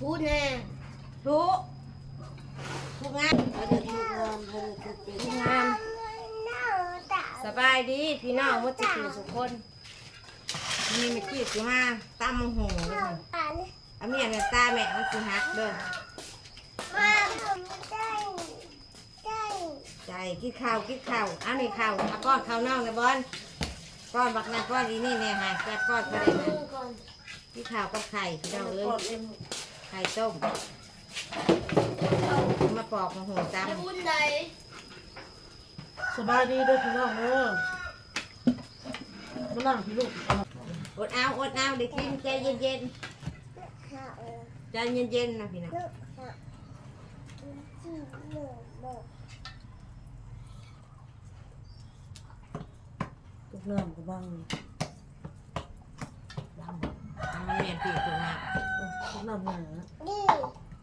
พูดแน่ทุกทุกงานเขาจะทุกงานเขาจะทุกเป็นทุกงานสบายดีพี่น้องวัดจิตสุกคนนี่ไม่กี้สิมาตำมังหงเลยอามีอะไรตาแม่มันสิหักเด้อใจกินข้าวกินข้าวอันนี้ข้าวเอาก้อนข้าวนอกเลยบอลก้อนบักนาก้อนอีนี่เนี่ยฮะแซ่บก้อนก็ได้นะกินข้าวกับไข่พี่น้องเลยก่อนเอ็ม ไข่ต้ม มาปอกมังหงตำพูดใดสบายดีเด้วยพี่น้องเออมานั่งพี่ลูกเอาอดเอาอดเอาเดี๋ยวกินใจเย็นๆใจเย็นๆนะพี่น้องทุกน้ำกับบ้างมันเมียนปีกตัวหน้าทุ กน้ำหนา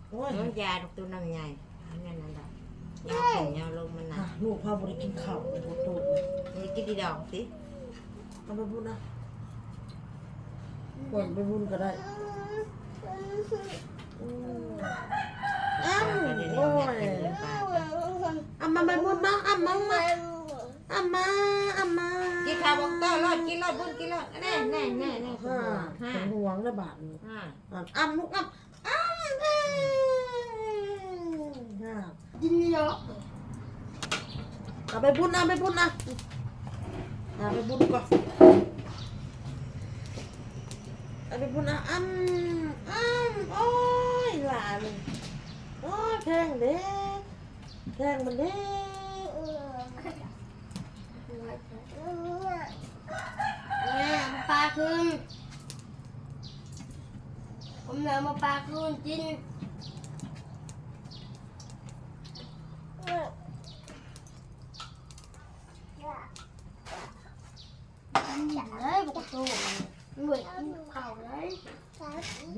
โอ้ยน้ำยาดอกตัวน้ำใหญ่อันนั้นนั่นแหละยาขึ้นยาลงมันหนัอะกลูกพาบริกินข้าวเลยโตดนี่กินดีดอกสิทำไปบุญนะก่อนไปบุญก็ได้อืมอ้าวไปเดี๋ยวนี้โอ้อยากยกินเงินปลาอามาไปบุญมาอามามาอามาอามา กินข้าวบอกต่อรอดกินรอดบุญกินรอดแน่แน่แน่แน่ห้าห้าเป็นห่วงระบาดนี่ห้าอ้ำลูกอ้ำอ้ำเอ้ยห้ากินเยอะเอาไปบุญเอาไปบุญนะเอาไปบุญก่อนเอาไปบุญนะอ้ำอ้ำโอ้ยหลานโอ้ยแทงเด้แทงมันเด้ แม่มาปลาคืนผมเหลือมาปลาคืนกินเลยบอกตัวมันเหมือนกินข้าวเลย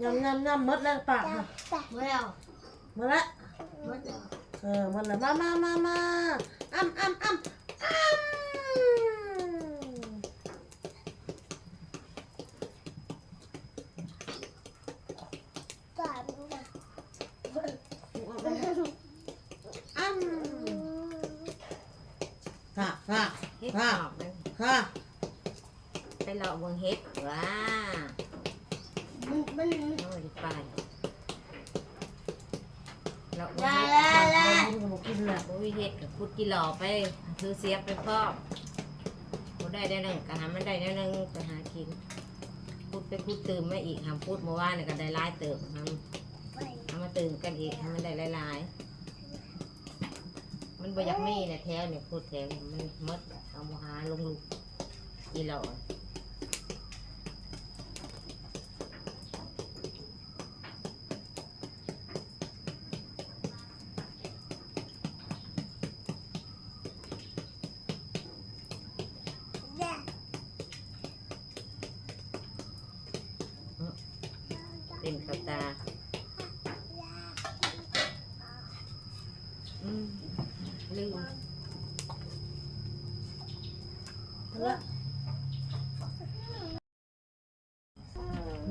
ยำยำยำหมดแล้วปากค่ะไม่เอาหมดแล้วไม่เอาเออหมดแล้วมามามามาอ้ำอ้ำอ้ำอ้ำ อ้ำ ฮะฮะเฮ็ดฮะหอบมันฮะไปเลาะเบิ่งเฮ็ดว้ามันมันโอ้ยไปเลาะเบิ่งลาเฮ็ดลาลากินกับกินแหละบ่มีเฮ็ดกับคุดกิโลไปถือเสียบไปพร้อมบ่ได้ได้หนึงก็หามันได้ได้หนึงไปหากินพูดไปพูดเติมมาอีกหามพูดเมื่อวานนี่ก็ได้หลายเติมทำทำมาเติมกันอีกให้มันได้หลายๆ มันบ่อยากมีนะแถวนี่ยพูดแถวนี่มันหมดเอามาหาลงลูกกิโลเต็มกระตาอืม ลืมละ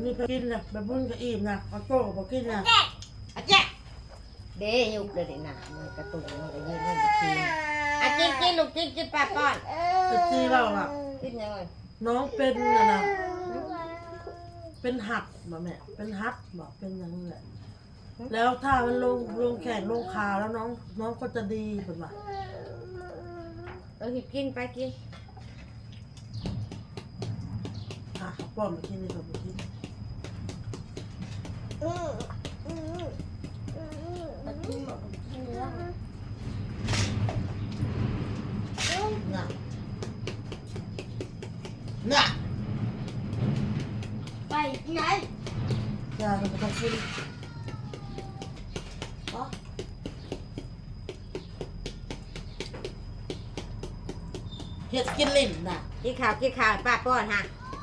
นี่ไปกินนะไปบุญกับอิ่มนะเอาโจ้ไปกินนะอาเจ๊ะเด้ยุกเลยเด็น่ะมันกระตุกมันก็ยืนมันก็กินอะกินกินลูกกินกินปลาป้อนเจ็บซีเราอะกินยังไงน้องเป็นนะนะเป็นหัดบ่แม่เป็นหัดบอกเป็นอย่างนี้แหละ แล้วถ้ามันลงลงแขนลงขาแล้วน้อง น้องก็จะดีเป็นว่าเออกินไปกินอะป้อมไปกินนี่ก่อนไปกินมันกินหมดกินเนื้อน่ะน่ะไปที่ไหนยาจะไปต้องกิน เห็ดกินลิ่นน่ะ กินข้าวกินข้าวป้าป้อนฮะ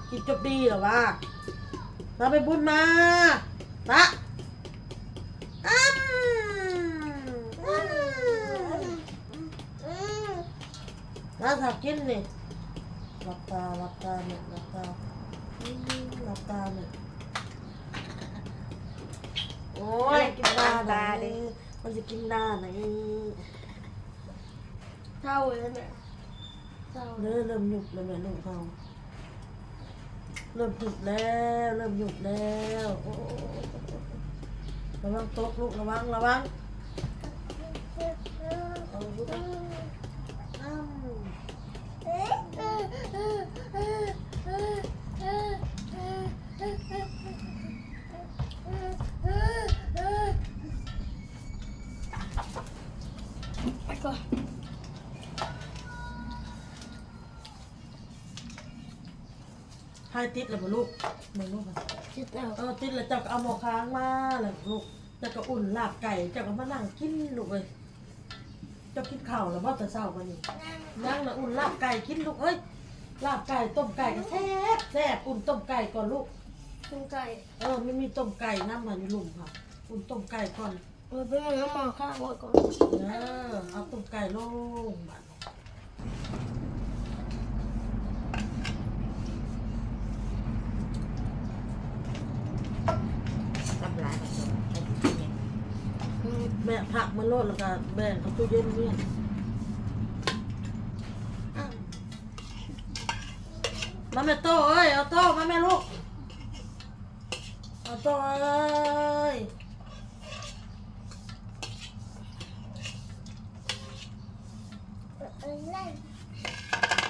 กินจบดีเหรอวะเราไปบุญมาตะอ้ำอ้ำร้านถักกินนี่หลับตาหลับตาเนี่ยหลับตาอืมหลับตาเนี่ยโอ้ยกินดาดาดิมันจะกินดาไหนเท่าเลยแม่เท่า เลยเริ่มเริ่มหยุดแล้วแม่ลูกเขาเริ่มหยุดแล้ว เริ่มหยุดแล้วโอ้โอ้โอ้โอ้ระวังตกลูกระวังระวังเอาลูกเอาอ้าวไปก่อน ให้ติดแล้วบ่ลูกมึงลูกอะจิตแล้วเออติดแล้วเจ้าก็เอาหมอค้างมาแล้วลูกเจ้าก็อุ่นลาบไก่เจ้าก็มานั่งกินลูกเลยเจ้ากินข้าวแล้วบ่แต่เช้าวันนี้นั่งแล้วอุ่นลาบไก่กินลูกเอ้ยลาบไก่ต้มไก่ก็แซ่บแซ่บอุ่นต้มไก่ก่อนลูกคุณไก่เออไม่มีต้มไก่น้ำมันอยู่หลุมค่ะ อุ่นต้มไก่ก่อนเออเป็นน้ำมาข้าวไว้ก่อน เออเอาต้มไก่ลงบัด ทำลายผสมให้กินเนี่ย อืมแม่ผักมาโลดแล้วก็แบ่งเอาตู้เย็นเนี่ยอ้าวมาแม่โต้เอ้ยเอาโต้มาแม่ลูกเอาโต้เอ้ย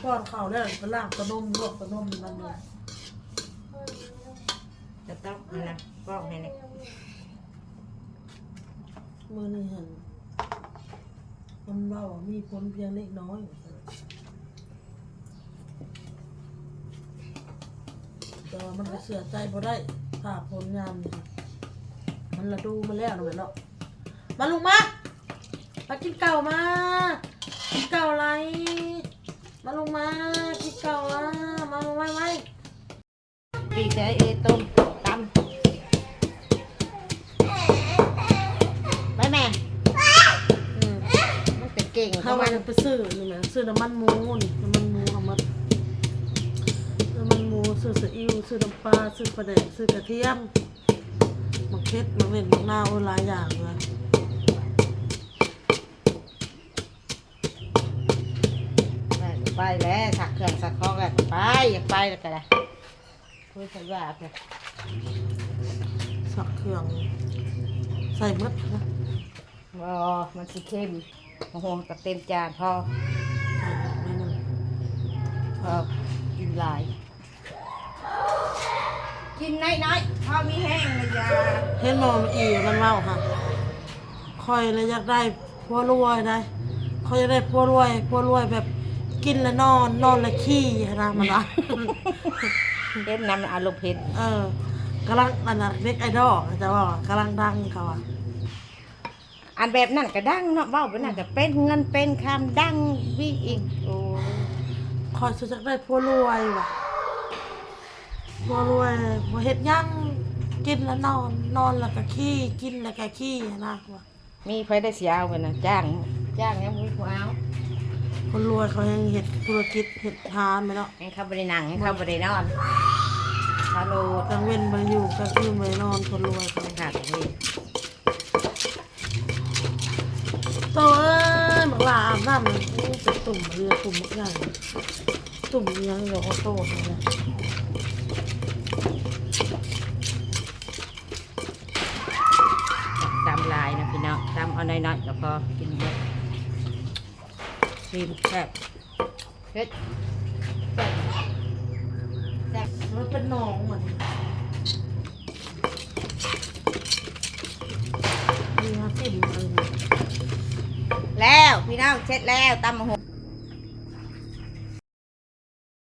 ป้อนข้าวแล้วก็ล้างตะนมลวกตะนมมันเลยจะต้องอันนะป้องให้เนี่ย มือนี่เห็นมันเบามีผลเพียงเล็กน้อยแต่ว่ามันก็เสือใจบ่ได้ถ้าผลงานนี่มันละดูมาแล้วนะแม่เนาะมาลุงมามากินเก่ามากินเก่าอะไร มาลุงมากินเก่าอะมาลงไว้ไว้ปีกใจเอต้ม เก่งเข้าเข้ามามาไปซื้อนี่แหละซื้อน้ำมันหมูนี่น้ำมันหมูเอามาน้ำมันหมูซื้อซีอิ๊วซื้อน้ำปลาซื้อปลาแดกซื้อกระเทียมมะเขือมะเม็ดมะนาวหลายอย่างเลยไปแล้วสักเครื่องสักของแล้วไปอยากไปแล้วก็ได้คุยสัญญาเพื่อสักเครื่อง ใส่หมดนะอ๋อมันสิเข้ม โอ้โหกับเต็มจานพอใส่หมดแม่นึงพอกินหลาย กินน้อยๆพอมีแห้งเลยจ้าเห็นมอมนอีมันเมาค่ะคอยเลยอยากได้พัวรวยได้คอยอยากได้พัวรวยพัวรวยแบบกินแล้วนอนนอนแล้วขี้นะมันละเห็นน้ำอารมณ์เผ็ดเออกำลังอันน่ะเน็กไอดอลจะว่ากำลังดังเขาอะ อันแบบนั้นก็ดังเนาะเว้าแบบนั้นก็เป็นเงินเป็นคำดังวิอีกโอ้คอยสุดจักได้พัวรวยว่ะพัวรวยบ่เฮ็ดหยังกินแล้วนอนนอนแล้วก็ขี้กินแล้วก็ขี้นะว่ะมีไฟได้เสียเอาไปนะจ้างจ้างยังมีผู้เอาคนรวยเขายังเฮ็ดธุรกิจเฮ็ดทานไปเนาะให้เขาบริหนังให้เขาบรินอนฮัลโหลกลางเว้นบ่อยู่กลางคืนบ่ได้นอนคนรวยเขา ขาดเลยโตเอ้ยบักหลา อาบน้ำเลยโอ้เป็นตุ่มเรือตุ่มบักใหญ่ตุ่มอิหยังเดี๋ยวเขาโตเลยตำลายนะพี่น้องตำเอาน้อยๆก็พอกินเยอะชิมแซ่บเผ็ดแซ่บมันเป็นหนองเหมือนมีมาติ่มเลย แล้ว พี่น้องเช็ดแล้วตำมะฮุ